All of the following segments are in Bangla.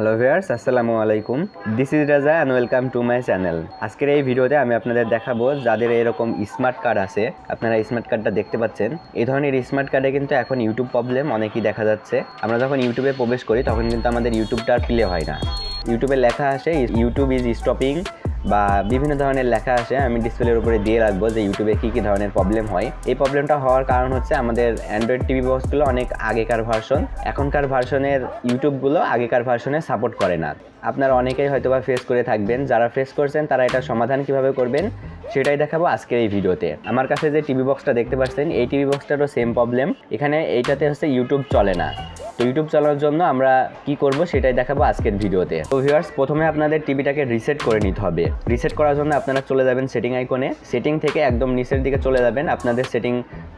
হ্যালো ভিয়ার্স আসসালামু আলাইকুম this is Raja and welcome to my channel আজকের এই ভিডিওতে আমি আপনাদের দেখাবো যাদের এরকম স্মার্ট কার্ড আছে। আপনারা স্মার্ট কার্ডটা দেখতে পাচ্ছেন। এই ধরনের স্মার্ট কার্ডে কিন্তু এখন ইউটিউব প্রবলেম অনেকই দেখা যাচ্ছে। আমরা যখন ইউটিউবে প্রবেশ করি, তখন কিন্তু আমাদের ইউটিউবটা আর প্লে হয় না। ইউটিউবে লেখা আসে ইউটিউব ইজ স্টপিং বা বিভিন্ন ধরনের লেখা আসে, আমি ডিসপ্লের উপরে দিয়ে রাখব যে ইউটিউবে কী কী ধরনের প্রবলেম হয়। এই প্রবলেমটা হওয়ার কারণ হচ্ছে আমাদের অ্যান্ড্রয়েড টিভি বক্সগুলো অনেক আগেকার ভার্সন এখনকার ভার্সনের ইউটিউবগুলো আগেকার ভার্সনে সাপোর্ট করে না। আপনারা অনেকেই হয়তো বা ফেস করে থাকবেন। যারা ফেস করছেন, তারা এটা সমাধান কীভাবে করবেন, সেটাই দেখাবো আজকের এই ভিডিওতে আমার কাছে যে টিভি বক্সটা দেখতে পাচ্ছেন, এই টিভি বক্সটারও সেম প্রবলেম এখানে এইটাতে হচ্ছে ইউটিউব চলে না। তো ইউটিউব চালানোর জন্য আমরা কি করব সেটাই দেখাবো আজকের ভিডিওতে। তো ভিউয়ার্স প্রথমে আপনাদের টিভিটাকে রিসেট করে নিতে হবে। রিসেট করার জন্য আপনারা চলে যাবেন সেটিং আইকনে সেটিং থেকে একদম নিচের দিকে চলে যাবেন। আপনাদের সেটিং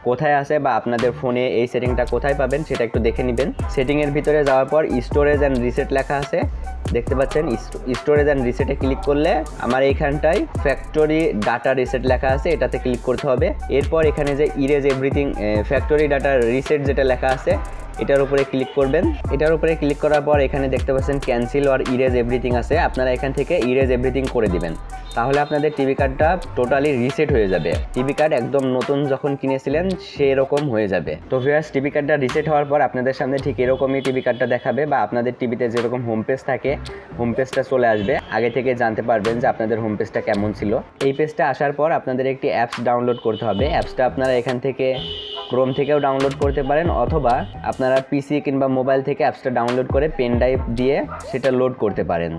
কোথায় আছে বা আপনাদের ফোনে এই সেটিংটা কোথায় পাবেন সেটা একটু দেখে নেবেন। সেটিংয়ের ভিতরে যাওয়ার পর স্টোরেজ অ্যান্ড রিসেট লেখা আছে। দেখতে পাচ্ছেন স্টোরেজ অ্যান্ড রিসেটে ক্লিক করলে আমার এইখানটায় ফ্যাক্টরি ডাটা রিসেট লেখা আছে, এটাতে ক্লিক করতে হবে। এরপর এখানে যে erase everything factory data reset যেটা লেখা আছে এটার উপরে ক্লিক করবেন। এটার উপরে ক্লিক করার পর এখানে দেখতে পাচ্ছেন ক্যান্সেল আর ইরেজ এভরিথিং আছে। আপনারা এখান থেকে ইরেজ এভরিথিং করে দিবেন। তাহলে আপনাদের টিভি কার্ডটা টোটালি রিসেট হয়ে যাবে। টিভি কার্ড একদম নতুন যখন কিনেছিলেন, সেরকম হয়ে যাবে। তো ভিউয়ার্স টিভি কার্ডটা রিসেট হওয়ার পর আপনাদের সামনে ঠিক এরকমই টিভি কার্ডটা দেখাবে বা আপনাদের টিভিতে যেরকম হোম পেজ থাকে হোম পেজটা চলে আসবে। আগে থেকে জানতে পারবেন যে আপনাদের হোম পেজটা কেমন ছিল। এই পেজটা আসার পর আপনাদের একটি অ্যাপস ডাউনলোড করতে হবে। অ্যাপসটা আপনারা এখান থেকে ক্রোম থেকেও ডাউনলোড করতে পারেন অথবা আপনারা পিসি কিংবা মোবাইল থেকে অ্যাপসটা ডাউনলোড করে পেন ড্রাইভ দিয়ে সেটা লোড করতে পারেন।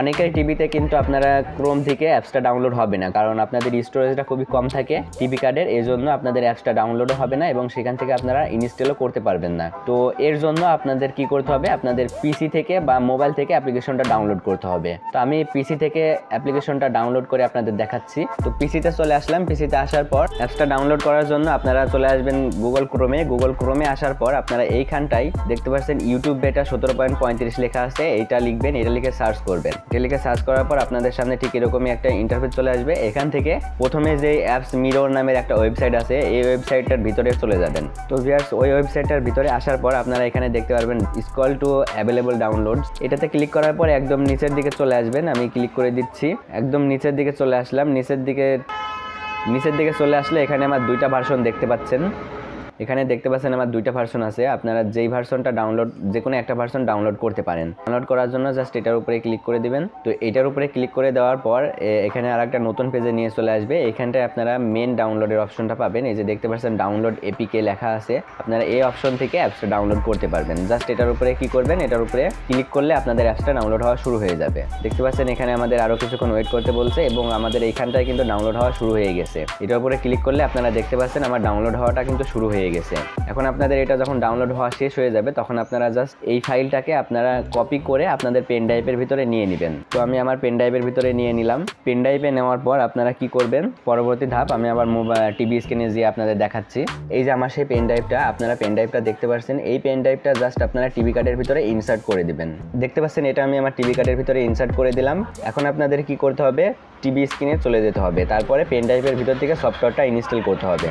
অনেকের টিভিতে কিন্তু আপনারা ক্রোম থেকে অ্যাপসটা ডাউনলোড হবে না, কারণ আপনাদের স্টোরেজটা খুবই কম থাকে টিভি কার্ডের এই জন্য আপনাদের অ্যাপসটা ডাউনলোডও হবে না এবং সেখান থেকে আপনারা ইনস্টলও করতে পারবেন না। তো এর জন্য আপনাদের কি করতে হবে? আপনাদের পিসি থেকে বা মোবাইল থেকে অ্যাপ্লিকেশনটা ডাউনলোড করতে হবে। তো আমি পিসি থেকে অ্যাপ্লিকেশনটা ডাউনলোড করে আপনাদের দেখাচ্ছি। তো পিসিতে চলে আসলাম। পিসিতে আসার পর অ্যাপসটা ডাউনলোড করার জন্য আপনারা চলে আসবেন গুগল ক্রোমে গুগল ক্রোমে আসার পর আপনারা এইখানটায় দেখতে পাচ্ছেন ইউটিউব বেটা সতেরো পয়েন্ট পঁয়ত্রিশ লেখা আছে এটা লিখবেন, এটা লিখে সার্চ করবেন। এটা লিখে সার্চ করার পর আপনাদের সামনে ঠিক এরকমই একটা ইন্টারফেস চলে আসবে। এখান থেকে প্রথমে যে অ্যাপস মিরর নামের একটা ওয়েবসাইট আছে, এই ওয়েবসাইটটার ভিতরে চলে যাবেন। তো ভিয়ার্স ওই ওয়েবসাইটটার ভিতরে আসার পর আপনারা এখানে দেখতে পারবেন স্কল টু অ্যাভেলেবল ডাউনলোড এটাতে ক্লিক করার পর একদম নিচের দিকে চলে আসবেন, আমি ক্লিক করে দিচ্ছি। একদম নিচের দিকে চলে আসলাম, নিচের দিকে নিচের দিকে চলে আসলে এখানে আমার দুইটা ভার্সন দেখতে পাচ্ছেন। এখানে দেখতে পাচ্ছেন আমার দুইটা ভার্সন আছে। আপনারা যেই ভার্সনটা ডাউনলোড যে কোনো একটা ভার্সন ডাউনলোড করতে পারেন। ডাউনলোড করার জন্য জাস্ট এটার উপরে ক্লিক করে দিবেন। তো এটার উপরে ক্লিক করে দেওয়ার পর এখানে আর একটা নতুন পেজে নিয়ে চলে আসবে। এখানটায় আপনারা মেন ডাউনলোডের অপশনটা পাবেন। এই যে দেখতে পাচ্ছেন ডাউনলোড এপিকে লেখা আছে। আপনারা এই অপশন থেকে অ্যাপসটা ডাউনলোড করতে পারবেন। জাস্ট এটার উপরে কি করবেন? এটার উপরে ক্লিক করলে আপনাদের অ্যাপসটা ডাউনলোড হওয়া শুরু হয়ে যাবে। দেখতে পাচ্ছেন এখানে আমাদের আরও কিছুক্ষণ ওয়েট করতে বলছে এবং আমাদের এইখানটায় কিন্তু ডাউনলোড হওয়া শুরু হয়ে গেছে। এটার উপরে ক্লিক করলে আপনারা দেখতে পাচ্ছেন আমার ডাউনলোড হওয়াটা কিন্তু শুরু হয়ে গেছে। এখন আপনাদের এটা যখন ডাউনলোড হওয়া শেষ হয়ে যাবে, তখন আপনারা জাস্ট এই ফাইলটাকে আপনারা কপি করে আপনাদের পেন ড্রাইভের ভিতরে নিয়ে নেবেন। তো আমি আমার পেন ড্রাইভের ভিতরে নিয়ে নিলাম। পেন ড্রাইভে নেওয়ার পর আপনারা কি করবেন? পরবর্তী ধাপ, আমি আবার মোবাইল টিভি স্ক্রিনে দিয়ে আপনাদের দেখাচ্ছি। এই যে আমার সেই পেন ড্রাইভটা আপনারা পেন ড্রাইভটা দেখতে পাচ্ছেন এই পেন ড্রাইভটা জাস্ট আপনারা টিভি কার্ডের ভিতরে ইনসার্ট করে দিবেন। দেখতে পাচ্ছেন, এটা আমি আমার টিভি কার্ডের ভিতরে ইনসার্ট করে দিলাম। এখন আপনাদের কি করতে হবে? টিভি স্ক্রিনে চলে যেতে হবে। তারপরে পেন ড্রাইভের ভিতর থেকে সফটওয়্যারটা ইনস্টল করতে হবে।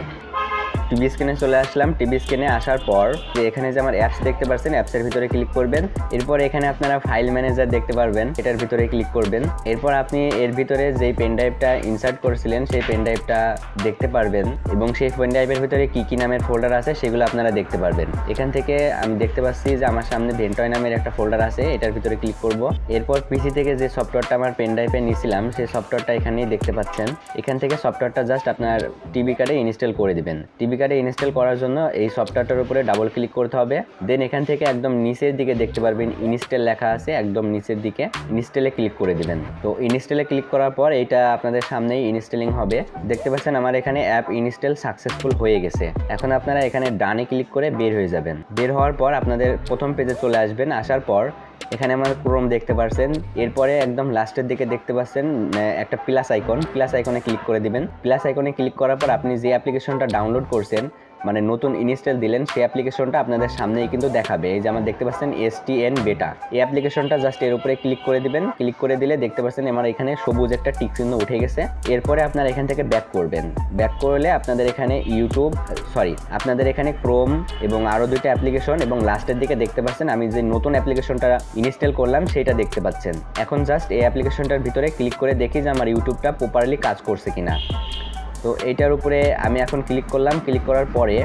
টিভি স্ক্রিনে চলে আসলাম। টিভি স্ক্রিনে আসার পর যে এখানে যে আমার অ্যাপস দেখতে পাচ্ছেন অ্যাপসের ভিতরে ক্লিক করবেন। এরপর এখানে আপনারা ফাইল ম্যানেজার দেখতে পারবেন, এটার ভিতরে ক্লিক করবেন। এরপর আপনি এর ভিতরে যেই পেন ড্রাইভটা ইনসার্ট করেছিলেন, সেই পেন ড্রাইভটা দেখতে পারবেন এবং সেই পেন ড্রাইভের ভিতরে কী কী নামের ফোল্ডার আছে সেগুলো আপনারা দেখতে পারবেন। এখান থেকে আমি দেখতে পাচ্ছি যে আমার সামনে ভেন্টয় নামের একটা ফোল্ডার আছে, এটার ভিতরে ক্লিক করব। এরপর পিসি থেকে যে সফটওয়্যারটা আমার পেন ড্রাইভে নিয়েছিলাম, সেই সফটওয়্যারটা এখানেই দেখতে পাচ্ছেন। এখান থেকে সফটওয়্যারটা জাস্ট আপনার টিভি কার্ডে ইনস্টল করে দিবেন। টিভি কার্ডে ইনস্টল করার জন্য এই সফটওয়্যারটার উপরে ডাবল ক্লিক করতে হবে। দেন এখান থেকে একদম নিচের দিকে দেখতে পারবেন ইনস্টল লেখা আছে, একদম নিচের দিকে ইনস্টলে ক্লিক করে দিবেন। তো ইনস্টলে ক্লিক করার পর এটা আপনাদের সামনেই ইনস্টলিং হবে। দেখতে পাচ্ছেন আমার এখানে অ্যাপ ইনস্টল সাকসেসফুল হয়ে গেছে। এখন আপনারা এখানে ডানে ক্লিক করে বের হয়ে যাবেন। বের হওয়ার পর আপনাদের প্রথম পেজে চলে আসবেন। আসার পর এখানে আমার ক্রোম দেখতে পাচ্ছেন এরপরে একদম লাস্টের দিকে দেখতে পাচ্ছেন একটা প্লাস আইকন প্লাস আইকনে ক্লিক করে দিবেন। প্লাস আইকনে ক্লিক করার পর আপনি যে অ্যাপ্লিকেশনটা ডাউনলোড করছেন মানে নতুন ইনস্টল দিলেন, সেই অ্যাপ্লিকেশনটা আপনাদের সামনেই কিন্তু দেখাবে। এই যে আমার দেখতে পাচ্ছেন এস টি এন বেটা এই অ্যাপ্লিকেশনটা জাস্ট এর উপরে ক্লিক করে দিবেন। ক্লিক করে দিলে দেখতে পাচ্ছেন আমার এখানে সবুজ একটা টিক চিহ্ন উঠে গেছে। এরপরে আপনারা এখান থেকে ব্যাক করবেন। ব্যাক করলে আপনাদের এখানে ইউটিউব সরি আপনাদের এখানে ক্রোম এবং আরও দুইটা অ্যাপ্লিকেশন এবং লাস্টের দিকে দেখতে পাচ্ছেন আমি যে নতুন অ্যাপ্লিকেশনটা ইনস্টল করলাম সেটা দেখতে পাচ্ছেন। এখন জাস্ট এই অ্যাপ্লিকেশনটার ভিতরে ক্লিক করে দেখি যে আমার ইউটিউবটা প্রপারলি কাজ করছে কিনা। তো এইটার উপরে আমি এখন ক্লিক করলাম। ক্লিক করার পরে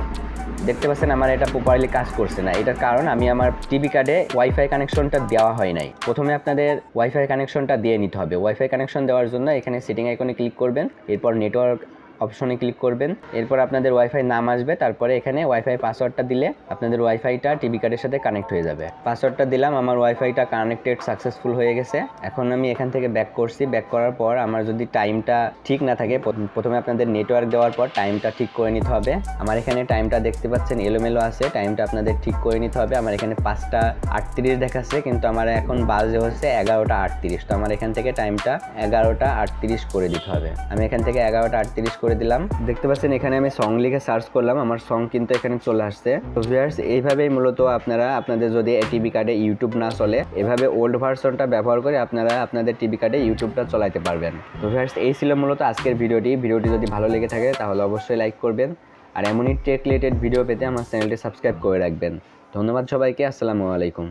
দেখতে পাচ্ছেন আমার এটা প্রপারলি কাজ করছে না। এটার কারণ আমি আমার টিভি কার্ডে ওয়াইফাই কানেকশনটা দেওয়া হয় নাই। প্রথমে আপনাদের ওয়াইফাই কানেকশনটা দিয়ে নিতে হবে। ওয়াইফাই কানেকশন দেওয়ার জন্য এখানে সেটিং আইকনে ক্লিক করবেন। এরপর নেটওয়ার্ক অপশনে ক্লিক করবেন। এরপর আপনাদের ওয়াইফাই নাম আসবে, তারপরে এখানে ওয়াইফাই পাসওয়ার্ডটা দিলে আপনাদের ওয়াইফাইটা টিভি কার্ডের সাথে কানেক্ট হয়ে যাবে। পাসওয়ার্ডটা দিলাম, আমার ওয়াইফাইটা কানেক্টেড সাকসেসফুল হয়ে গেছে। এখন আমি এখান থেকে ব্যাক করছি। ব্যাক করার পর আমার যদি টাইমটা ঠিক না থাকে প্রথমে আপনাদের নেটওয়ার্ক দেওয়ার পর টাইমটা ঠিক করে নিতে হবে। আমার এখানে টাইমটা দেখতে পাচ্ছেন, এলোমেলো আছে। টাইমটা আপনাদের ঠিক করে নিতে হবে। আমার এখানে পাঁচটা আটত্রিশ দেখাচ্ছে, কিন্তু আমার এখন বাজে হচ্ছে এগারোটা আটত্রিশ। তো আমার এখান থেকে টাইমটা এগারোটা আটত্রিশ করে দিতে হবে। আমি এখান থেকে এগারোটা আটত্রিশ করে দিলাম। দেখতে পাচ্ছেন, এখানে আমি সং লিখে সার্চ করলাম, আমার সং কিন্তু এখানে চলে আসছে। তো ভিউয়ার্স এইভাবেই মূলত আপনারা, আপনাদের যদি টিভি কার্ডে ইউটিউব না চলে, এভাবে ওল্ড ভার্সনটা ব্যবহার করে আপনারা আপনাদের টিভি কার্ডে ইউটিউবটা চলাইতে পারবেন। তো ভিউয়ার্স এই ছিল মূলত আজকের ভিডিওটি। ভিডিওটি যদি ভালো লেগে থাকে, তাহলে অবশ্যই লাইক করবেন। আর এমনই টেক রিলেটেড ভিডিও পেতে আমার চ্যানেলটি সাবস্ক্রাইব করে রাখবেন। ধন্যবাদ সবাইকে, আসসালামু আলাইকুম।